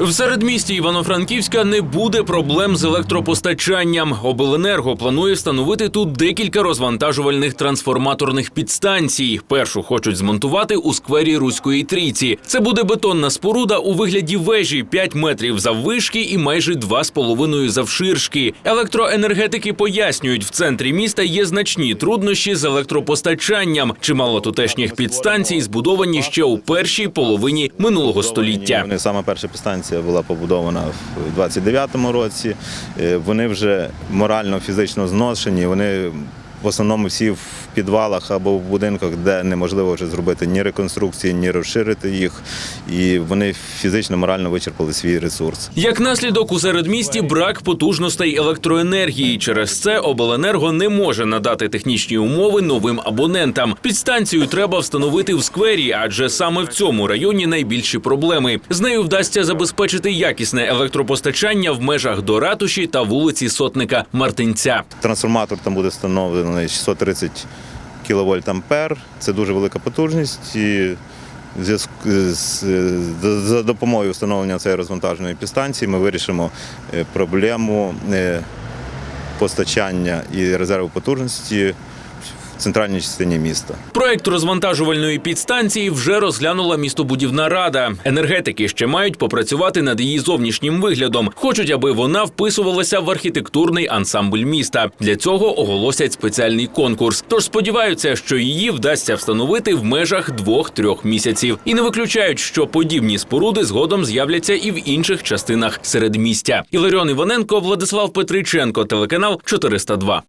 В середмісті Івано-Франківська не буде проблем з електропостачанням. Обленерго планує встановити тут декілька розвантажувальних трансформаторних підстанцій. Першу хочуть змонтувати у сквері Руської трійці. Це буде бетонна споруда у вигляді вежі 5 метрів заввишки і майже 2,5 завширшки. Електроенергетики пояснюють, в центрі міста є значні труднощі з електропостачанням. Чимало тутешніх підстанцій збудовані ще у першій половині минулого століття. Вони саме перша підстанція була побудована в 29-му році. Е, Вони вже морально, фізично зношені. Вони в основному всі в підвалах або в будинках, де неможливо вже зробити ні реконструкції, ні розширити їх. І вони фізично, морально вичерпали свій ресурс. Як наслідок у середмісті брак потужностей електроенергії. Через це обленерго не може надати технічні умови новим абонентам. Підстанцію треба встановити в сквері, адже саме в цьому районі найбільші проблеми. З нею вдасться забезпечити якісне електропостачання в межах до ратуші та вулиці сотника Мартинця. Трансформатор там буде встановлений 630 кВт ампер. Це дуже велика потужність. І за допомогою встановлення цієї розвантажної підстанції ми вирішимо е, проблему е, постачання і резерву потужності в центральній частині міста. Проект розвантажувальної підстанції вже розглянула містобудівна рада. Енергетики ще мають попрацювати над її зовнішнім виглядом. Хочуть, аби вона вписувалася в архітектурний ансамбль міста. Для цього оголосять спеціальний конкурс. Тож сподіваються, що її вдасться встановити в межах двох-трьох місяців. І не виключають, що подібні споруди згодом з'являться і в інших частинах середмістя. Іларіон Іваненко, Владислав Петриченко, телеканал 402.